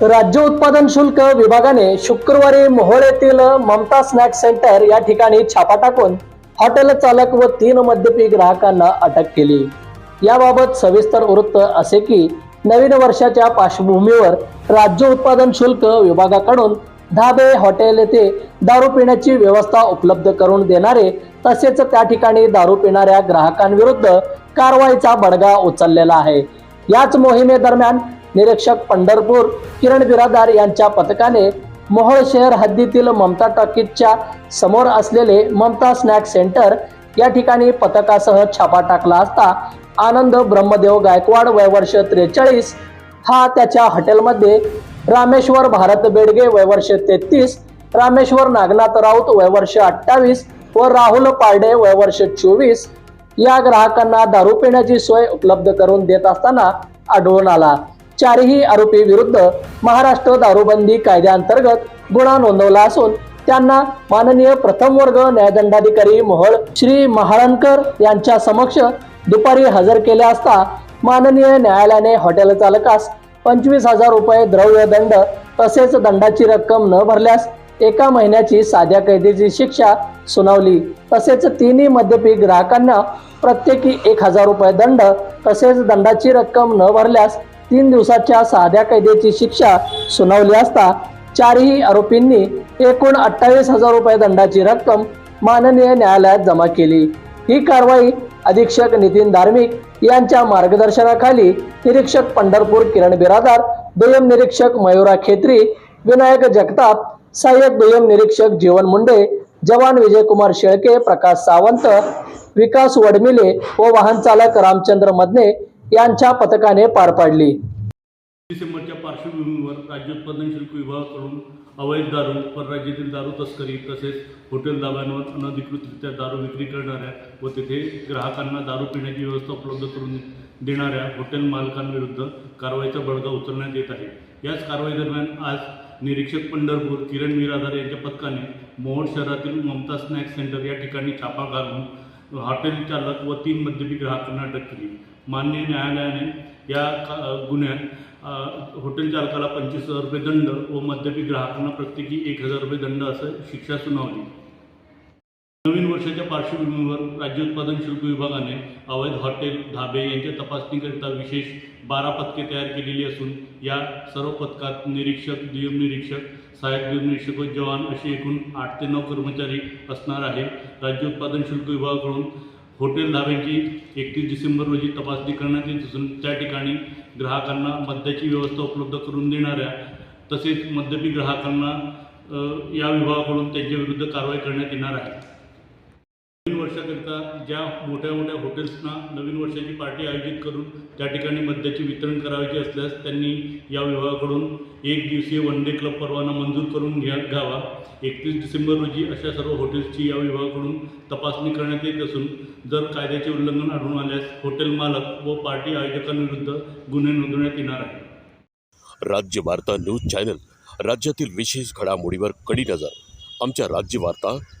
राज्य उत्पादन शुल्क विभागाने शुक्रवारी मोहोळ येथील ममता स्नॅक सेंटर या ठिकाणी छापा टाकून हॉटेल चालक व तीन मद्यपी ग्राहकांना अटक केली. याबाबत सविस्तर वृत्त असे की नवीन वर्षाच्या पार्श्वभूमीवर राज्य उत्पादन शुल्क विभागाकडून ढाबे हॉटेल येथे दारू पिण्याची व्यवस्था उपलब्ध करून देणारे तसेच त्या ठिकाणी दारू पिणाऱ्या ग्राहकांविरुद्ध कारवाईचा बडगा उचललेला आहे. याच मोहिमेदरम्यान निरीक्षक पंढरपूर किरण बिरादार यांच्या पथकाने मोहोळ शहर हद्दीतील ममता टॉकीजच्या समोर असलेले ममता स्नॅक सेंटर या ठिकाणी पथकासह छापा टाकला असता आनंद ब्रह्मदेव गायकवाड वय वर्ष त्रेचाळीस हा त्याच्या हॉटेलमध्ये रामेश्वर भारत बेडगे वय वर्ष तेहतीस रामेश्वर नागनाथ राऊत वय वर्ष अठ्ठावीस व राहुल पारडे वय वर्ष चोवीस या ग्राहकांना दारू पिण्याची सोय उपलब्ध करून देत असताना आढळून आला. चारही आरोपी विरुद्ध महाराष्ट्र दारूबंदी कायद्याअंतर्गत गुन्हा नोंदवला असून त्यांना माननीय प्रथम वर्ग न्यायदंडाधिकारी मोहळ श्री महाळणकर यांच्या समक्ष दुपारी हजर केले असता माननीय न्यायालयाने हॉटेल चालकास पंचवीस हजार रुपये द्रव्य दंड तसेच दंडाची रक्कम न भरल्यास एका महिन्याची साध्या कैदेची शिक्षा सुनावली. तसेच तिन्ही मद्यपी ग्राहकांना प्रत्येकी एक हजार रुपये दंड तसेच दंडाची रक्कम न भरल्यास तीन दिवसाच्या साध्या कैदेची शिक्षा सुनावली असता चारही आरोपींनी एकूण अठ्ठावीस हजार रुपये दंडाची रक्कम माननीय न्यायालयात जमा केली. ही कारवाई अधीक्षक नितीन धार्मिक यांच्या मार्गदर्शनाखाली निरीक्षक पंढरपूर किरण बिरादार दुय्यम निरीक्षक मयुरा खेत्री विनायक जगताप सहाय्यक दुय्यम निरीक्षक जीवन मुंडे जवान विजयकुमार शेळके प्रकाश सावंत विकास वडमिले व वाहन चालक रामचंद्र मदने यांच्या पथकाने पार पाडली. डिसेंबरच्या पार्श्वभूमीवर राज्य उत्पादन शुल्क विभागाकडून अवैध दारू परराज्यातील दारू तस्करी तसेच हॉटेल दाब्यांवर अनधिकृतरित्या दारू विक्री करणाऱ्या व तेथे ग्राहकांना दारू पिण्याची व्यवस्था उपलब्ध करून देणाऱ्या हॉटेल मालकांविरुद्ध कारवाईचा बडगा उचलण्यात येत आहे. याच कारवाई दरम्यान आज निरीक्षक पंढरपूर किरण मिरादार यांच्या पथकाने मोहोळ शहरातील ममता स्नॅक सेंटर या ठिकाणी छापा घालून हॉटेल चालक व तीन मद्यपी ग्राहकांना अटक केली. माननीय न्यायालयाने या का गुन्ह्यात हॉटेल चालकाला पंचवीस हजार रुपये दंड व मद्यपी ग्राहकांना प्रत्येकी एक हजार रुपये दंड असं शिक्षा सुनावली. नवीन वर्षाच्या पार्श्वभूमीवर राज्य उत्पादन शुल्क विभागाने अवैध हॉटेल धाबे यांच्या तपासणीकरिता विशेष बारा पथके तयार केलेली असून या सर्व पथकात निरीक्षक दुय्यम निरीक्षक सहाय्यक दुय्यम निरीक्षक व जवान असे एकूण आठ ते नऊ कर्मचारी असणार आहे राज्य उत्पादन शुल्क विभागाकडून हॉटेल धाब्यांची एकतीस डिसेंबर रोजी तपासणी करण्यात येत असून त्या ठिकाणी ग्राहकांना मद्याची व्यवस्था उपलब्ध करून देणाऱ्या तसेच मद्यपी ग्राहकांना या विभागाकडून त्यांच्याविरुद्ध कारवाई करण्यात येणार आहे. नवीन वर्षाकरिता ज्या मोठ्या मोठ्या हॉटेल्सना नवीन वर्षाची पार्टी आयोजित करून त्या ठिकाणी मद्याचे वितरण करायचे असल्यास त्यांनी या विभागाकडून एक दिवसीय वन डे क्लब परवाना मंजूर करून घ्या घ्यावा. एकतीस डिसेंबर रोजी अशा सर्व हॉटेल्सची या विभागाकडून तपासणी करण्यात येत असून जर कायद्याचे उल्लंघन आढळून आल्यास हॉटेल मालक व पार्टी आयोजकांविरुद्ध गुन्हे नोंदवण्यात येणार आहे राज्य वार्ता न्यूज चॅनल राज्यातील विशेष घडामोडीवर कडी नजर. आमच्या राज्य वार्ता